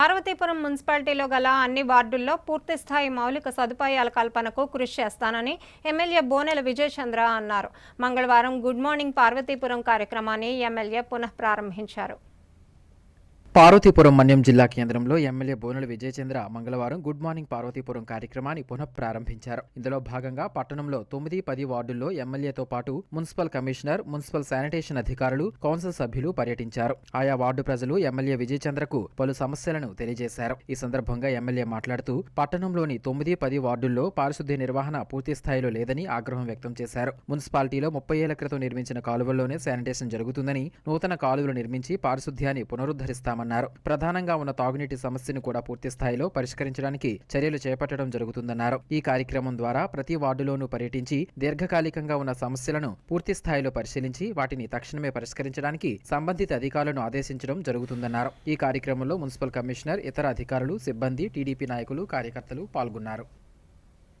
పార్వతీపురం మున్సిపాలిటీలో గల అన్ని వార్డుల్లో పూర్తిస్థాయి మౌలిక సదుపాయాల కల్పనకు కృషి చేస్తానని ఎమ్మెల్యే బోనెల విజయచంద్ర అన్నారు. మంగళవారం గుడ్ మార్నింగ్ పార్వతీపురం కార్యక్రమాన్ని ఎమ్మెల్యే పునః ప్రారంభించారు పార్వతీపురం మన్యం జిల్లా కేంద్రంలో ఎమ్మెల్యే బోనుల విజయచంద్ర మంగళవారం గుడ్ మార్నింగ్ పార్వతీపురం కార్యక్రమాన్ని పునః ప్రారంభించారు. ఇందులో భాగంగా పట్టణంలో తొమ్మిది పది వార్డుల్లో ఎమ్మెల్యేతో పాటు మున్సిపల్ కమిషనర్ మున్సిపల్ శానిటేషన్ అధికారులు కౌన్సిల్ సభ్యులు పర్యటించారు. ఆయా వార్డు ప్రజలు ఎమ్మెల్యే విజయచంద్రకు పలు సమస్యలను తెలియజేశారు. ఈ సందర్భంగా ఎమ్మెల్యే మాట్లాడుతూ పట్టణంలోని తొమ్మిది పది వార్డుల్లో పారిశుద్ధ్య నిర్వహణ పూర్తి స్థాయిలో లేదని ఆగ్రహం వ్యక్తం చేశారు. మున్సిపాలిటీలో ముప్పై ఏళ్ళ క్రితం నిర్మించిన కాలువల్లోనే శానిటేషన్ జరుగుతుందని నూతన కాలువలు నిర్మించి పారిశుద్ధ్యాన్ని పునరుద్ధరిస్తామని పునరుద్ధరిస్తామన్నారు ప్రధానంగా ఉన్న తాగునీటి సమస్యను కూడా పూర్తి స్థాయిలో పరిష్కరించడానికి చర్యలు చేపట్టడం జరుగుతుందన్నారు. ఈ కార్యక్రమం ద్వారా ప్రతి వార్డులోనూ పర్యటించి దీర్ఘకాలికంగా ఉన్న సమస్యలను పూర్తి స్థాయిలో పరిశీలించి వాటిని తక్షణమే పరిష్కరించడానికి సంబంధిత అధికారులను ఆదేశించడం జరుగుతుందన్నారు. ఈ కార్యక్రమంలో మున్సిపల్ కమిషనర్ ఇతర అధికారులు సిబ్బంది టీడీపీ నాయకులు కార్యకర్తలు పాల్గొన్నారు.